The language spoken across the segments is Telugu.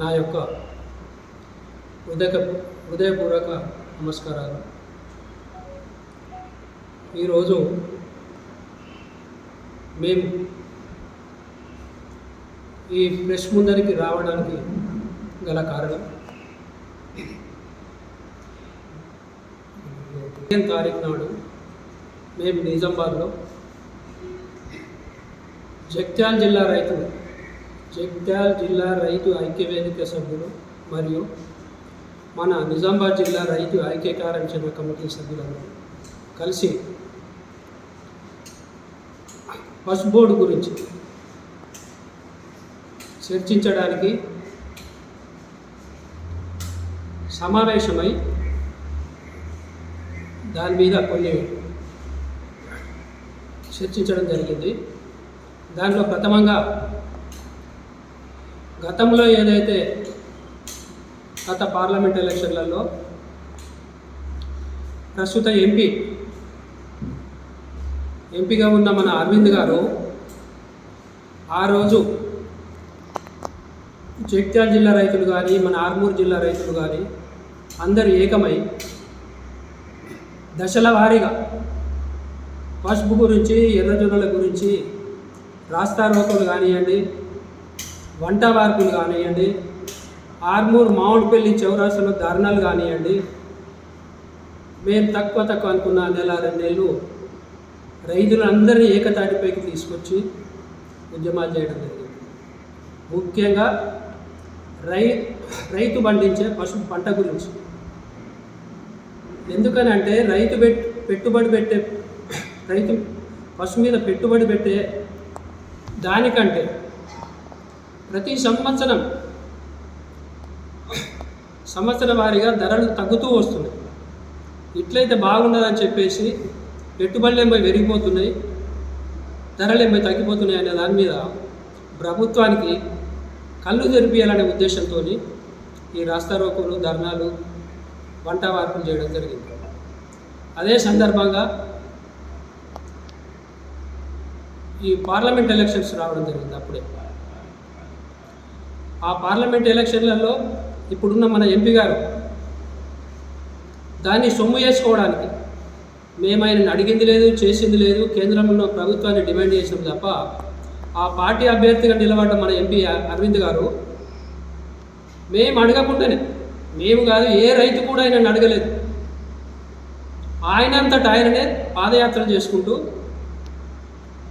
నా యొక్క ఉదయ హృదయపూర్వక నమస్కారాలు. ఈరోజు మేము ఈ ప్రెస్ ముందరికి రావడానికి గల కారణం పదిహేను తారీఖు నాడు మేము నిజామాబాద్లో జగ్త్యాల జిల్లా రైతులు జగిత్యాల జిల్లా రైతు ఐక్య వేదిక సభ్యులు మరియు మన నిజామాబాద్ జిల్లా రైతు ఐక్య కమిటీ సభ్యులను కలిసి పసు బోర్డు గురించి చర్చించడానికి సమావేశమై దాని మీద కొన్ని చర్చించడం జరిగింది. దాంట్లో ప్రథమంగా గతంలో ఏదైతే గత పార్లమెంట్ ఎలక్షన్లలో ప్రస్తుత ఎంపీ ఎంపీగా ఉన్న మన అరవింద్ గారు ఆ రోజు జగిత్యాల జిల్లా రైతులు కానీ మన ఆర్మూర్ జిల్లా రైతులు కానీ అందరూ ఏకమై దశల వారీగా పసుపు గురించి ఎర్రజొన్నల గురించి రాస్తారోకలు కానివ్వండి వంట వార్పులు కానివ్వండి ఆర్మూర్ మామిడిపల్లి చౌరాసులో ధర్నాలు కానివ్వండి మేము తక్కువ తక్కువ అనుకున్న నెల రెండు నెలలు రైతులందరినీ ఏకతాటిపైకి తీసుకొచ్చి ఉద్యమాలు చేయడం జరిగింది. ముఖ్యంగా రై రైతు పండించే పశు పంట గురించి. ఎందుకని అంటే రైతు పెట్ పెట్టుబడి పెట్టే రైతు పశు మీద పెట్టుబడి పెట్టే దానికంటే ప్రతి సంవత్సరం సంవత్సర వారీగా ధరలు తగ్గుతూ వస్తున్నాయి. ఇట్లయితే బాగుండదని చెప్పేసి పెట్టుబడులు ఏమో పెరిగిపోతున్నాయి ధరలు ఏమో తగ్గిపోతున్నాయి అనే దాని మీద ప్రభుత్వానికి కళ్ళు తెరిపియాలనే ఉద్దేశంతో ఈ రాస్తారోకోలు ధర్నాలు వంట వార్పులు చేయడం జరిగింది. అదే సందర్భంగా ఈ పార్లమెంట్ ఎలక్షన్స్ రావడం జరిగింది అప్పుడే. ఆ పార్లమెంట్ ఎలక్షన్లలో ఇప్పుడున్న మన ఎంపీ గారు దాన్ని సొమ్ము చేసుకోవడానికి మేము ఆయనని అడిగింది లేదు చేసింది లేదు కేంద్రంలో ప్రభుత్వాన్ని డిమాండ్ చేసినాం తప్ప ఆ పార్టీ అభ్యర్థిగా నిలబడ్డ మన ఎంపీ అరవింద్ గారు మేము అడగకుండానే మేము కాదు ఏ రైతు కూడా ఆయనను అడగలేదు. ఆయనంతట ఆయననే పాదయాత్ర చేసుకుంటూ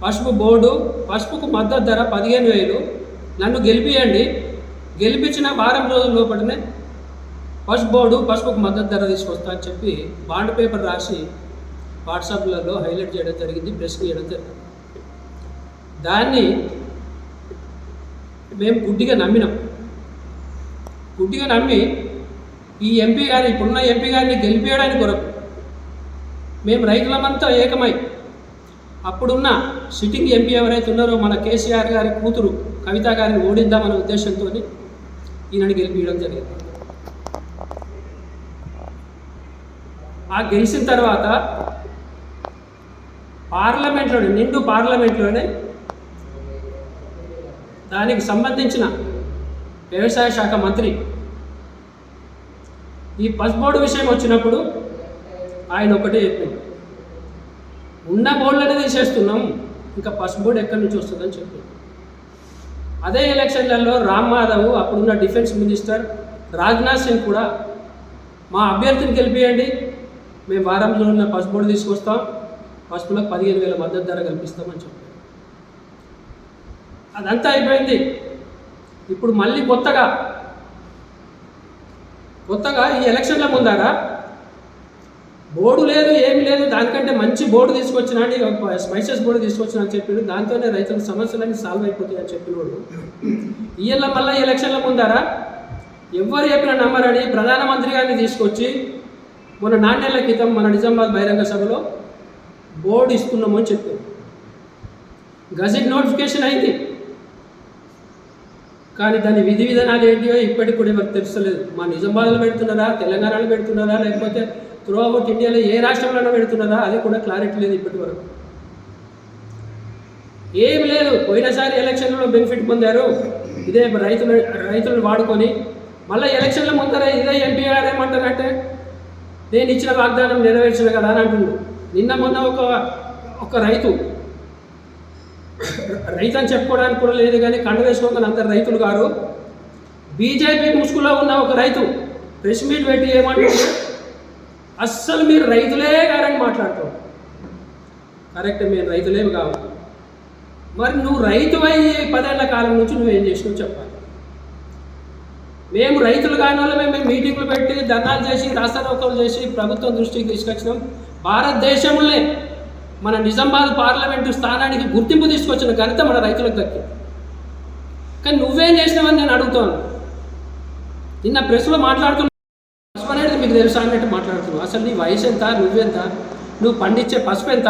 పసుపు బోర్డు పసుపుకు మద్దతు ధర పదిహేను వేలు నన్ను గెలిపియండి గెలిపించిన వారం రోజుల లోపలనే పసుపు బోర్డు పసుపుకు మద్దతు ధర తీసుకొస్తా అని చెప్పి బాండ్ పేపర్ రాసి వాట్సాప్లలో హైలైట్ చేయడం జరిగింది ప్రెస్కి చేయడం జరిగింది. దాన్ని మేము గుడ్డిగా నమ్మినాం. గుడ్డిగా నమ్మి ఈ ఎంపీ గారిని ఇప్పుడున్న ఎంపీ గారిని గెలిపేయడానికి కొరకు మేము రైతులమంతా ఏకమై అప్పుడున్న సిట్టింగ్ ఎంపీ ఎవరైతే ఉన్నారో మన కేసీఆర్ గారి కూతురు కవిత గారిని ఓడిద్దామనే ఉద్దేశంతో ఈయనని గెలిపించడం జరిగింది. ఆ గెలిచిన తర్వాత పార్లమెంట్లోనే నిండు పార్లమెంట్లోనే దానికి సంబంధించిన వ్యవసాయ శాఖ మంత్రి ఈ పసుబోర్డు విషయం వచ్చినప్పుడు ఆయన ఒకటే చెప్పింది ఉన్న బోర్డులనే తీసేస్తున్నాం ఇంకా పసుబోర్డు ఎక్కడి నుంచి వస్తుందని చెప్పింది అదే ఎలక్షన్లలో రామ్ మాధవ్ అప్పుడున్న డిఫెన్స్ మినిస్టర్ రాజ్నాథ్ సింగ్ కూడా మా అభ్యర్థిని గెలిపియండి. మేము వారం పసుపు బోర్డు తీసుకొస్తాం. పసుపులకు పదిహేను వేల మద్దతు ధర కల్పిస్తామని చెప్పారు. అదంతా అయిపోయింది. ఇప్పుడు మళ్ళీ కొత్తగా కొత్తగా ఈ ఎలక్షన్ల ముందారా బోర్డు లేదు ఏమి లేదు దానికంటే మంచి బోర్డు తీసుకొచ్చిన అని ఒక స్పైసెస్ బోర్డు తీసుకొచ్చిన అని చెప్పాడు దాంతోనే రైతుల సమస్యలన్నీ సాల్వ్ అయిపోతాయి అని చెప్పినోడు. ఇయ్యల మళ్ళీ ఎలక్షన్ల ముందారా ఎవరు చెప్పిన నమ్మరని ప్రధానమంత్రి గారిని తీసుకొచ్చి మన నాణ్యాల క్రితం మన నిజామాబాద్ బహిరంగ సభలో బోర్డు ఇస్తున్నామని చెప్పారు. గజెట్ నోటిఫికేషన్ అయింది. కానీ దాని విధి విధానాలు ఏంటియో ఇప్పటికి కూడా ఎవరికి తెలుస్తలేదు. మా నిజామాబాద్లో పెడుతున్నారా తెలంగాణలో పెడుతున్నారా లేకపోతే త్రూ అవుట్ ఇండియాలో ఏ రాష్ట్రంలోనో పెడుతున్నారా అది కూడా క్లారిటీ లేదు ఇప్పటి వరకు ఏం లేదు పోయినసారి ఎలక్షన్లో బెనిఫిట్ పొందారు. ఇదే రైతులు రైతులను వాడుకొని. మళ్ళీ ఎలక్షన్ల ముందర ఇదే ఎంపీఆర్ ఏమంటారంటే నేను ఇచ్చిన వాగ్దానం నెరవేర్చిన కదా అని అంటుండు. నిన్న మొన్న ఒక ఒక రైతు రైతు అని చెప్పుకోవడానికి కూడా లేదు కానీ కండ వేసుకోకుండా అందరు రైతులు గారు బీజేపీ ముసుగులో ఉన్న ఒక రైతు ప్రెస్ మీట్ పెట్టి ఏమంటున్నారు అస్సలు మీరు రైతులే గారని మాట్లాడతావు. కరెక్ట్ మీరు రైతులేమి కావు. మరి నువ్వు రైతు అయ్యి పదేళ్ళ కాలం నుంచి నువ్వేం చేసినావు చెప్పాలి. మేము రైతులు కాని వాళ్ళు మేము మీటింగ్లు పెట్టి ధర్నాలు చేసి రాస్తారోకలు చేసి ప్రభుత్వం దృష్టికి తీసుకొచ్చినాం. భారతదేశంలో మన నిజామాబాద్ పార్లమెంటు స్థానానికి గుర్తింపు తీసుకొచ్చిన ఘనత మన రైతులకు దక్కింది. కానీ నువ్వేం చేసినావని నేను అడుగుతాను. నిన్న ప్రెస్లో మాట్లాడుతున్నా పసుపు అనేది మీకు తెలుసా అన్నట్టు మాట్లాడుతున్నావు. అసలు నీ వయసు ఎంత? నువ్వెంత? నువ్వు పండించే పసుపు ఎంత?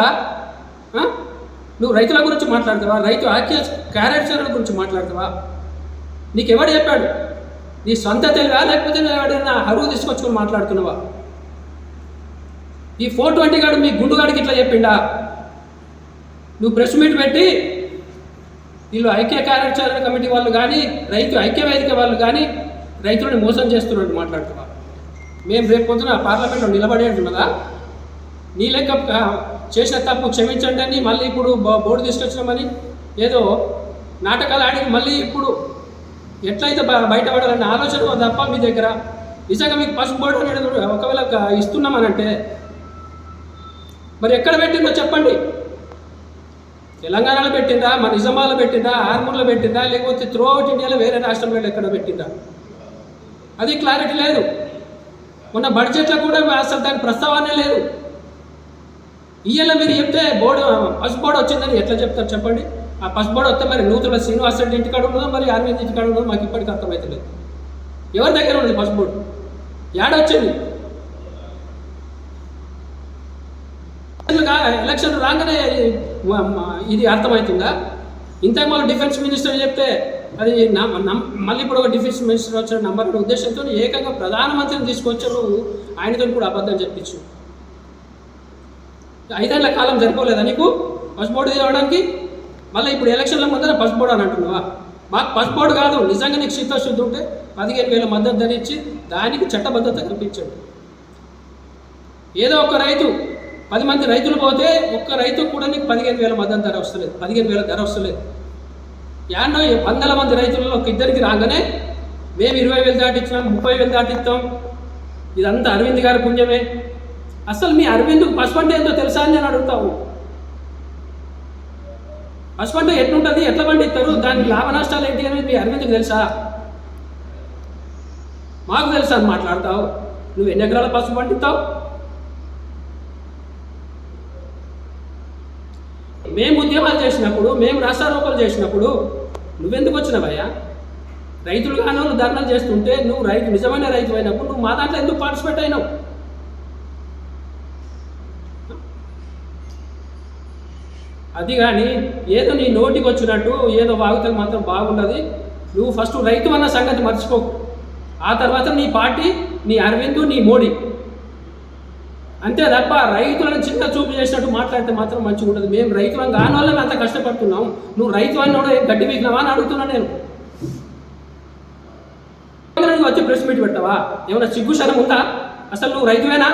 నువ్వు రైతుల గురించి మాట్లాడతావా రైతు ఆఖ్య క్యారెక్టర్ల గురించి మాట్లాడతావా నీకు ఎవడు చెప్పాడు? నీ సొంత తెలివా? లేకపోతే నువ్వు ఎవడైనా హరువు తీసుకొచ్చుకొని మాట్లాడుతున్నావా? ఈ ఫోర్ ట్వంటీ గాడు మీ గుండుగాడికి ఇట్లా చెప్పిండా? నువ్వు ప్రెస్ మీట్ పెట్టి వీళ్ళు ఐక్య కార్యాచరణ కమిటీ వాళ్ళు కానీ రైతు ఐక్య వేదిక వాళ్ళు కానీ రైతులను మోసం చేస్తున్నట్టు మాట్లాడుతున్నారు మేము రేపు పొద్దున పార్లమెంట్లో నిలబడి ఉన్నదా నీ లెక్క చేసిన తప్పు క్షమించండి అని మళ్ళీ ఇప్పుడు బో- బోర్డు తీసుకొచ్చినామని ఏదో నాటకాలు ఆడి మళ్ళీ ఇప్పుడు ఎట్లయితే బ- బయటపడాలన్న ఆలోచన తప్ప మీ దగ్గర నిజంగా మీకు పసుపు బోర్డు అనేది ఒకవేళ ఇస్తున్నామనంటే మరి ఎక్కడ పెట్టిందో చెప్పండి. తెలంగాణలో పెట్టిందా మన నిజామాబాద్లో పెట్టిందా ఆర్మూర్లో పెట్టిందా లేకపోతే త్రూ అవుట్ ఇండియాలో వేరే రాష్ట్రంలో ఎక్కడ పెట్టిందా అది క్లారిటీ లేదు. మొన్న బడ్జెట్లో కూడా అసలు దాని ప్రస్తావనే లేదు. ఇయ్యాల మీరు చెప్తే బోర్డు పసుపు బోర్డు వచ్చిందని ఎట్లా చెప్తారు చెప్పండి? ఆ పసుపు బోర్డు వస్తే మరి నూతుల శ్రీనివాస్ రెడ్డి ఇంటికాడ ఉన్నదో మరి అరవింద్ ఇంటికాడ ఉన్నదో మాకు ఇప్పటికీ అర్థమవుతలేదు ఎవరి దగ్గర ఉంది పసుపు బోర్డు ఏడొచ్చింది ఎలక్షన్ రాగానే ఇది అర్థమవుతుందా? ఇంతకు మళ్ళీ డిఫెన్స్ మినిస్టర్ చెప్తే అది మళ్ళీ ఇప్పుడు ఒక డిఫెన్స్ మినిస్టర్ వచ్చిన నంబర్ ఉద్దేశంతో ఏకంగా ప్రధానమంత్రిని తీసుకొచ్చి నువ్వు. ఆయనతో కూడా అబద్ధం చెప్పించు. ఐదేళ్ళ కాలం సరిపోలేదా నీకు? పసుపు బోర్డు తీయడానికి మళ్ళీ ఇప్పుడు ఎలక్షన్ల ముందర పసుపు అని అంటున్నావా? మాకు పసుపు కాదు నిజంగా నీకు శీతశుద్ధి ఉంటే పదిహేను వేల మద్దతు ధరించి దానికి చట్టబద్ధత కల్పించండి. ఏదో ఒక రైతు పది మంది రైతులు పోతే ఒక్క రైతు కూడా నీకు పదిహేను వేల మద్దతు ధర వస్తలేదు. పదిహేను వేల ధర వస్తలేదు. ఏండో వందల మంది రైతులలో ఒక ఇద్దరికి రాగానే మేము ఇరవై వేలు దాటిచ్చినాం ముప్పై వేలు దాటిస్తాం. ఇదంతా అరవింద్ గారి పుణ్యమే. అసలు మీ అరవింద్ పసుపు అంటే ఏంటో తెలుసా అని నేను అడుగుతావు. పసుపు అంటే ఎట్లుంటుంది? ఎట్లా పండిస్తారు? దానికి లాభ నష్టాలు ఏంటి అనేది మీ అరవింద్కి తెలుసా? మాకు తెలుసా అని మాట్లాడతావు. నువ్వు ఎన్ని ఎకరాల పసుపు పండిస్తావు? మేము ఉద్యమాలు చేసినప్పుడు మేము రాష్ట్రారోపణలు చేసినప్పుడు నువ్వెందుకు వచ్చినవయ్యా రైతులు కాని వాళ్ళు ధర్నాలు చేస్తుంటే నువ్వు రైతు నిజమైన రైతు అయినప్పుడు నువ్వు మా దాంట్లో ఎందుకు పార్టిసిపేట్ అయినావు? అది కానీ ఏదో నీ నోటికి వచ్చినట్టు ఏదో వాగితే మాత్రం బాగుండదు. నువ్వు ఫస్ట్ రైతు అన్న సంగతి మర్చిపోకు ఆ తర్వాత నీ పార్టీ నీ అరవింద్ నీ మోడీ. అంతే తప్ప రైతులను చిన్న చూపు చేసినట్టు మాట్లాడితే మాత్రం మంచిగా ఉంటుంది మేము రైతులం కాని వాళ్ళని అంత కష్టపడుతున్నాం. నువ్వు రైతు అని కూడా ఏం గడ్డి వీకినావా అని అడుగుతున్నా నేను. వచ్చి ప్రెస్ మీట్ పెట్టావా ఏమైనా సిగ్గుశనం ఉందా? అసలు నువ్వు రైతువేనా?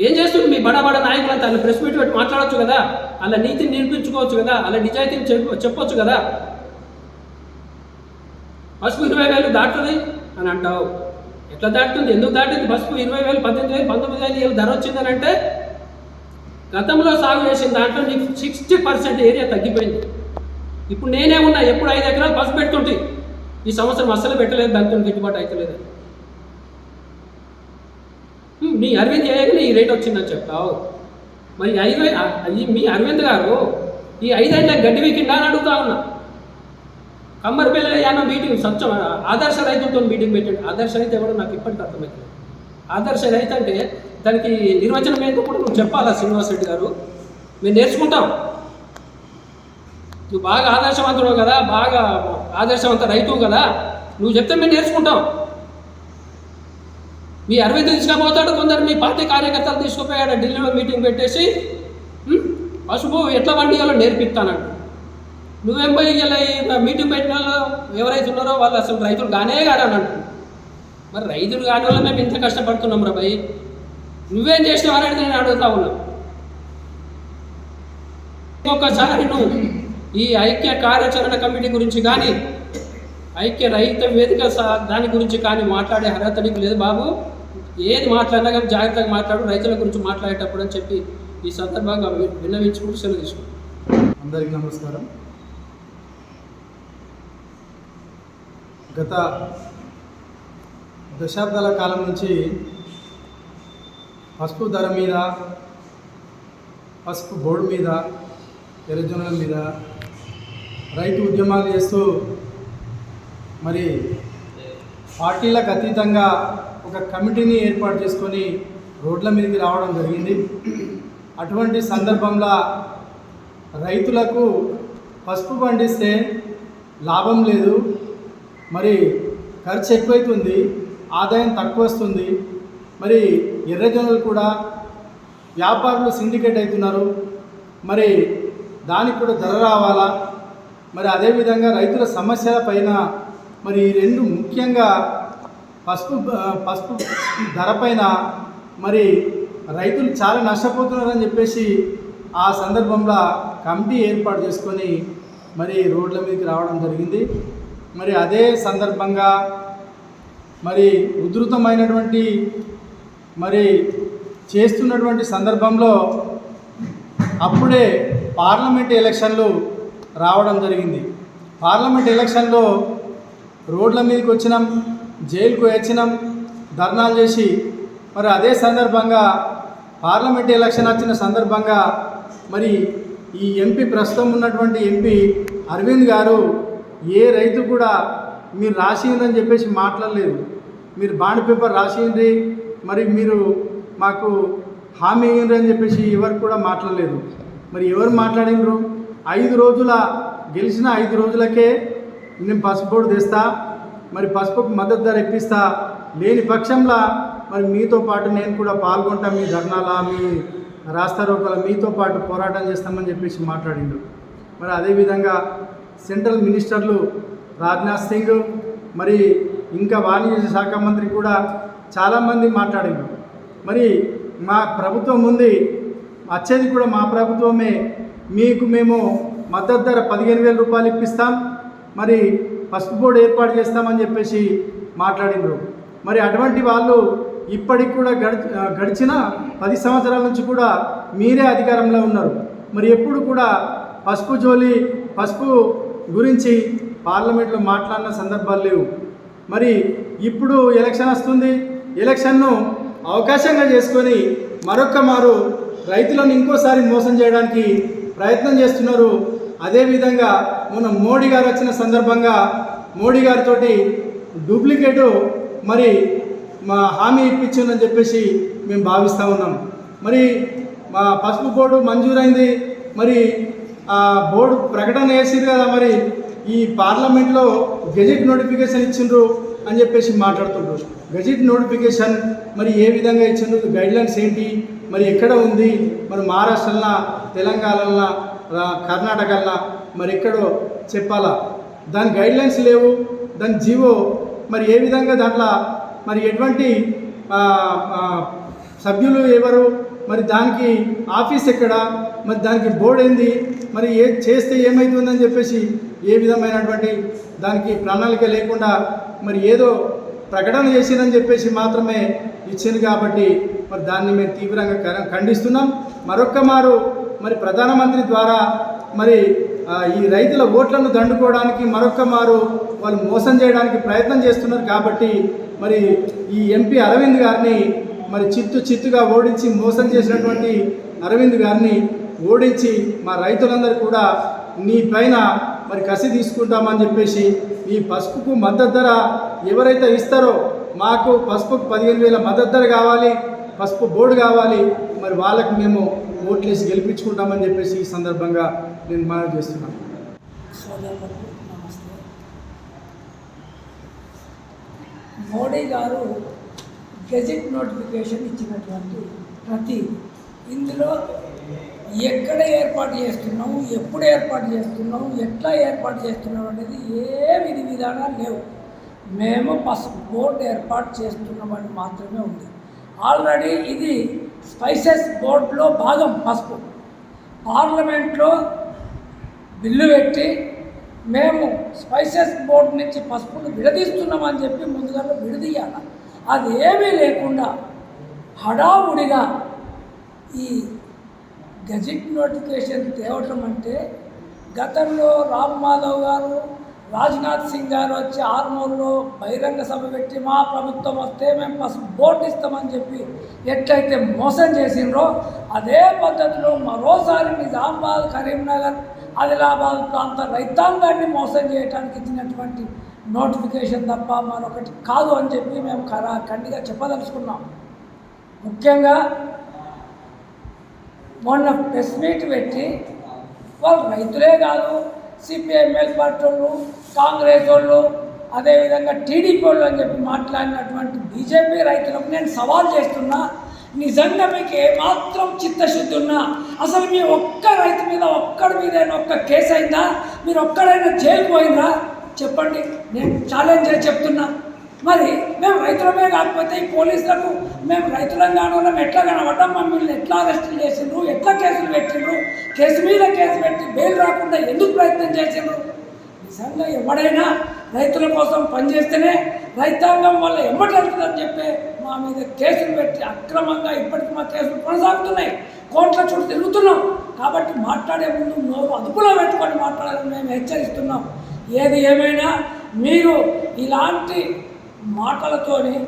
ఏం చేస్తుంది మీ బడా బడా నాయకులంతా? అలా ప్రెస్ మీట్ పెట్టి మాట్లాడచ్చు కదా? అలా నీతిని నిరూపించుకోవచ్చు కదా? అలా నిజాయితీని చెప్పొచ్చు కదా? పసుపు ఇరవై వేలు దాటుతుంది అని అంటావు. ఎట్లా దాటుతుంది? ఎందుకు దాటింది పసుపు ఇరవై వేలు పద్దెనిమిది వేలు పంతొమ్మిది వేలు ఏళ్ళు ధర వచ్చిందనంటే గతంలో సాగు చేసిన దాంట్లో నీకు సిక్స్టీ పర్సెంట్ ఏరియా తగ్గిపోయింది. ఇప్పుడు నేనే ఉన్నా ఎప్పుడు ఐదు ఎకరాలు పసుపు పెడుతుంటే ఈ సంవత్సరం అస్సలు పెట్టలేదు దాంతో గిట్టుబాటు అవుతలేదు మీ అరవింద్ చేయగానే ఈ రేట్ వచ్చిందని చెప్తావు మరి ఐదు మీ అరవింద్ గారు ఈ ఐదేళ్ళ గడ్డి వీకిండా అని అడుగుతా ఉన్నా. కమ్మరిపల్లి ఏమో మీటింగ్ సత్యం. ఆదర్శ రైతులతో మీటింగ్ పెట్టండి. ఆదర్శ రైతు ఎవడో నాకు ఇప్పటికీ అర్థమవుతుంది ఆదర్శ రైతు అంటే దానికి నిర్వచనం ఏంటో కూడా నువ్వు చెప్పాలా శ్రీనివాస్ రెడ్డి గారు? మేము నేర్చుకుంటాం. నువ్వు బాగా ఆదర్శవంతుడు కదా బాగా ఆదర్శవంత రైతు కదా నువ్వు చెప్తే మేము నేర్చుకుంటాం. మీ అరవింద్ తీసుకుపోతాడు కొందరు మీ పార్టీ కార్యకర్తలు తీసుకుపోయాడు ఢిల్లీలో మీటింగ్ పెట్టేసి "ఉమ్, పసుపు ఎట్లా పండియాలో నేర్పిస్తానంట నువ్వేం పోయి మీటింగ్ పెట్టిన వాళ్ళు? ఎవరైతే ఉన్నారో వాళ్ళు అసలు రైతులు కానే కాదని అంటున్నారు. మరి రైతులు కాని వల్ల మేము ఇంత కష్టపడుతున్నాం రా భయ్ నువ్వేం చేసినావు అనేది నేను అడుగుతా ఉన్నా. ఒక్కసారి నువ్వు ఈ ఐక్య కార్యాచరణ కమిటీ గురించి కానీ ఐక్య రైతు వేదిక సా- దాని గురించి కానీ మాట్లాడే అర్హత నీకు లేదు బాబు. ఏది మాట్లాడినా కానీ జాగ్రత్తగా మాట్లాడు రైతుల గురించి మాట్లాడేటప్పుడు అని చెప్పి ఈ సందర్భంగా విన్నవించుకుంటూ సెలవు తీసుకుంటాం అందరికీ నమస్కారం. గత దశాబ్దాల కాలం నుంచి పసుపు ధర మీద పసుపు బోర్డు మీద ఎర్రజొన్నల మీద రైతు ఉద్యమాలు చేస్తూ మరి పార్టీలకు అతీతంగా ఒక కమిటీని ఏర్పాటు చేసుకొని రోడ్ల మీదకి రావడం జరిగింది. అటువంటి సందర్భంలో రైతులకు పసుపు పండిస్తే లాభం లేదు. మరి ఖర్చు ఎక్కువైతుంది ఆదాయం తక్కువ వస్తుంది మరి ఎర్రజొన్నలు కూడా వ్యాపారులు సిండికేట్ అవుతున్నారు. మరి దానికి కూడా ధర రావాలా? మరి అదేవిధంగా రైతుల సమస్యల పైన మరి ఈ రెండు ముఖ్యంగా పసుపు పసుపు ధర పైన మరి రైతులు చాలా నష్టపోతున్నారని చెప్పేసి ఆ సందర్భంలో కమిటీ ఏర్పాటు చేసుకొని మరి రోడ్ల మీదకి రావడం జరిగింది. మరి అదే సందర్భంగా మరి ఉధృతమైనటువంటి మరి చేస్తున్నటువంటి సందర్భంలో అప్పుడే పార్లమెంట్ ఎలక్షన్లు రావడం జరిగింది. పార్లమెంట్ ఎలక్షన్లో రోడ్ల మీదకి వచ్చినాం జైలుకు వచ్చినాం ధర్నాలు చేసి మరి అదే సందర్భంగా పార్లమెంట్ ఎలక్షన్ వచ్చిన సందర్భంగా మరి ఈ ఎంపీ ప్రస్తుతం ఉన్నటువంటి ఎంపీ అరవింద్ గారు ఏ రైతు కూడా మీరు రాసిందని చెప్పేసి మాట్లాడలేదు. మీరు బాండ్ పేపర్ రాసింది మరి మీరు మాకు హామీ ఇయ్యండి అని చెప్పేసి ఎవరు కూడా మాట్లాడలేదు. మరి ఎవరు మాట్లాడినరు ఐదు రోజుల గెలిచిన ఐదు రోజులకే నేను పసుపు బోర్డు తెస్తా మరి పసుపుకు మద్దతు ధర ఇప్పిస్తా లేని పక్షంలో మరి మీతో పాటు నేను కూడా పాల్గొంటా మీ ధర్నాల మీ రాస్తారోకల మీతో పాటు పోరాటం చేస్తామని చెప్పేసి మాట్లాడిండు మరి అదేవిధంగా సెంట్రల్ మినిస్టర్లు రాజ్నాథ్ సింగ్ మరి ఇంకా వాణిజ్య శాఖ మంత్రి కూడా చాలామంది మాట్లాడారు. మరి మా ప్రభుత్వం ఉంది వచ్చేది కూడా మా ప్రభుత్వమే. మీకు మేము మద్దతు ధర పదిహేను వేల రూపాయలు ఇప్పిస్తాం మరి పసుపు బోర్డు ఏర్పాటు చేస్తామని చెప్పేసి మాట్లాడినారు. మరి అటువంటి వాళ్ళు ఇప్పటికి కూడా గడిచి గడిచిన పది సంవత్సరాల నుంచి కూడా మీరే అధికారంలో ఉన్నారు. మరి ఎప్పుడు కూడా పసుపు జోలి పసుపు గురించి పార్లమెంట్లో మాట్లాడిన సందర్భాలు లేవు. మరి ఇప్పుడు ఎలక్షన్ వస్తుంది. ఎలక్షన్ను అవకాశంగా చేసుకొని మరొక్క మారు రైతులను ఇంకోసారి మోసం చేయడానికి ప్రయత్నం చేస్తున్నారు. అదేవిధంగా మొన్న మోడీ గారు వచ్చిన సందర్భంగా మోడీ గారితో డూప్లికేటు మరి మా హామీ ఇప్పించిందని చెప్పేసి మేము భావిస్తూ ఉన్నాం. మరి మా పసుపు బోర్డు మంజూరైంది. మరి బోర్డు ప్రకటన వేసిరు కదా మరి ఈ పార్లమెంట్లో గెజిట్ నోటిఫికేషన్ ఇచ్చిండ్రు అని చెప్పేసి మాట్లాడుతుండ్రు. గెజిట్ నోటిఫికేషన్ మరి ఏ విధంగా ఇచ్చిండ్రు గైడ్లైన్స్ ఏంటి మరి ఎక్కడ ఉంది మరి మహారాష్ట్రలో తెలంగాణలో కర్ణాటకలో మరి ఎక్కడో చెప్పాలా? దాని గైడ్లైన్స్ లేవు దాని జీవో మరి ఏ విధంగా దాంట్లో మరి ఎటువంటి సభ్యులు ఎవరు మరి దానికి ఆఫీస్ ఎక్కడ? మరి దానికి బోర్డు ఏంది? మరి ఏ చేస్తే ఏమవుతుందని చెప్పేసి ఏ విధమైనటువంటి దానికి ప్రణాళిక లేకుండా మరి ఏదో ప్రకటన చేసిందని చెప్పేసి మాత్రమే ఇచ్చింది కాబట్టి మరి దాన్ని మేము తీవ్రంగా ఖండిస్తున్నాం. మరొక్క మారు మరి ప్రధానమంత్రి ద్వారా మరి ఈ రైతుల ఓట్లను దండుకోవడానికి మరొక్క మారు వాళ్ళు మోసం చేయడానికి ప్రయత్నం చేస్తున్నారు కాబట్టి మరి ఈ ఎంపీ అరవింద్ గారిని మరి చిత్తు చిత్తుగా ఓడించి మోసం చేసినటువంటి అరవింద్ గారిని ఓడించి మా రైతులందరూ కూడా నీ పైన మరి కసి తీసుకుంటామని చెప్పేసి ఈ పసుపుకు మద్దతు ధర ఎవరైతే ఇస్తారో మాకు పసుపుకు పదిహేను వేల మద్దతు ధర కావాలి పసుపు బోర్డు కావాలి మరి వాళ్ళకు మేము ఓట్లేసి గెలిపించుకుంటామని చెప్పేసి ఈ సందర్భంగా నేను మనవి చేస్తున్నాను. మోడీ గారు గెజెట్ నోటిఫికేషన్ ఇచ్చినటువంటి ప్రతి ఇందులో ఎక్కడ ఏర్పాటు చేస్తున్నాము ఎప్పుడు ఏర్పాటు చేస్తున్నాము ఎట్లా ఏర్పాటు చేస్తున్నాం అనేది ఏ విధి విధానాలు లేవు. మేము పసుపు బోర్డు ఏర్పాటు చేస్తున్నామని మాత్రమే ఉంది. ఆల్రెడీ ఇది స్పైసెస్ బోర్డులో భాగం పసుపు. పార్లమెంట్లో బిల్లు పెట్టి మేము స్పైసెస్ బోర్డు నుంచి పసుపును విడదీస్తున్నామని చెప్పి ముందుగా విడదీయాలి? అది ఏమీ లేకుండా హడావుడిగా ఈ గజిట్ నోటిఫికేషన్ తేవటం అంటే గతంలో రామ్ మాధవ్ గారు రాజ్నాథ్ సింగ్ గారు వచ్చి ఆర్మూర్లో బహిరంగ సభ పెట్టి మా ప్రభుత్వం వస్తే మేము పసుపు బోర్డు ఇస్తామని చెప్పి ఎట్లయితే మోసం చేసిండ్రో అదే పద్ధతిలో మరోసారి నిజామాబాద్ కరీంనగర్ ఆదిలాబాద్ ప్రాంత రైతాంగాన్ని మోసం చేయడానికి ఇచ్చినటువంటి నోటిఫికేషన్ తప్ప మరొకటి కాదు అని చెప్పి మేము కరా ఖండిగా చెప్పదలుచుకున్నాం. ముఖ్యంగా మొన్న ప్రెస్ మీట్ పెట్టి వాళ్ళు రైతులే కాదు సిపిఐఎంఎల్ పార్టీ వాళ్ళు కాంగ్రెస్ వాళ్ళు అదేవిధంగా టీడీపీ వాళ్ళు అని చెప్పి మాట్లాడినటువంటి బీజేపీ రైతులకు నేను సవాల్ చేస్తున్నా నిజంగా మీకు ఏమాత్రం చిత్తశుద్ధి ఉన్నా? అసలు మీ ఒక్క రైతు మీద ఒక్కడి మీద ఒక్క కేసు అయిందా? మీరు ఒక్కడైనా జైలుకు పోయిందా చెప్పండి నేను ఛాలెంజ్ చేసి చెప్తున్నా. మరి మేము రైతులమే కాకపోతే ఈ పోలీసులకు మేము రైతులం కానున్నాం ఎట్లా కనబడ్డాం? మమ్మల్ని ఎట్లా అరెస్టులు చేసిండ్రు? ఎట్లా కేసులు పెట్టిండ్రు? కేసు మీద కేసు పెట్టి బెయిల్ రాకుండా ఎందుకు ప్రయత్నం చేసిండ్రు? నిజంగా ఎవడైనా రైతుల కోసం పనిచేస్తేనే రైతాంగం వల్ల ఎమ్మటెళ్తుందని చెప్పి మా మీద కేసులు పెట్టి అక్రమంగా ఇప్పటికి మా కేసులు కొనసాగుతున్నాయి. కోట్ల చుట్టూ తిరుగుతున్నాం. కాబట్టి మాట్లాడే ముందు నోరు అదుపులో పెట్టుకొని మాట్లాడాలని మేము హెచ్చరిస్తున్నాం. ఏది ఏమైనా మీరు ఇలాంటి మాటలతోని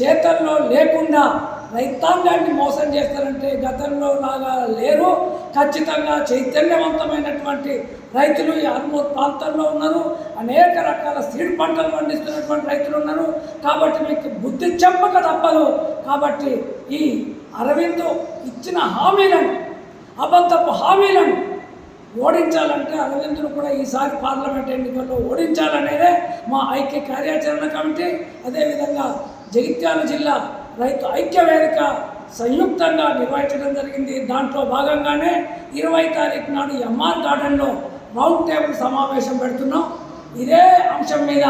చేతల్లో లేకుండా రైతాంగాన్ని మోసం చేస్తారంటే గతంలో లాగా లేరు. ఖచ్చితంగా చైతన్యవంతమైనటువంటి రైతులు ఈ ఆర్మూర్ ప్రాంతంలో ఉన్నారు. అనేక రకాల సీడ్ పంటలు పండిస్తున్నటువంటి రైతులు ఉన్నారు. కాబట్టి మీకు బుద్ధి చెప్పక తప్పదు. కాబట్టి ఈ అరవింద్ ఇచ్చిన హామీలను అబద్ధపు హామీలను ఓడించాలంటే అరవింద్ను కూడా ఈసారి పార్లమెంట్ ఎన్నికల్లో ఓడించాలనేదే మా ఐక్య కార్యాచరణ కమిటీ. అదేవిధంగా జగిత్యాల జిల్లా రైతు ఐక్య వేదిక సంయుక్తంగా నిర్వహించడం జరిగింది. దాంట్లో భాగంగానే ఇరవై తారీఖు నాడు ఎంఆర్ గార్డెన్లో రౌండ్ టేబుల్ సమావేశం పెడుతున్నాం. ఇదే అంశం మీద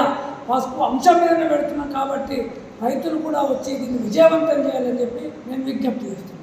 పసుపు అంశం మీదనే పెడుతున్నాం కాబట్టి రైతులు కూడా వచ్చి దీన్ని విజయవంతం చేయాలని చెప్పి నేను విజ్ఞప్తి చేస్తున్నాను.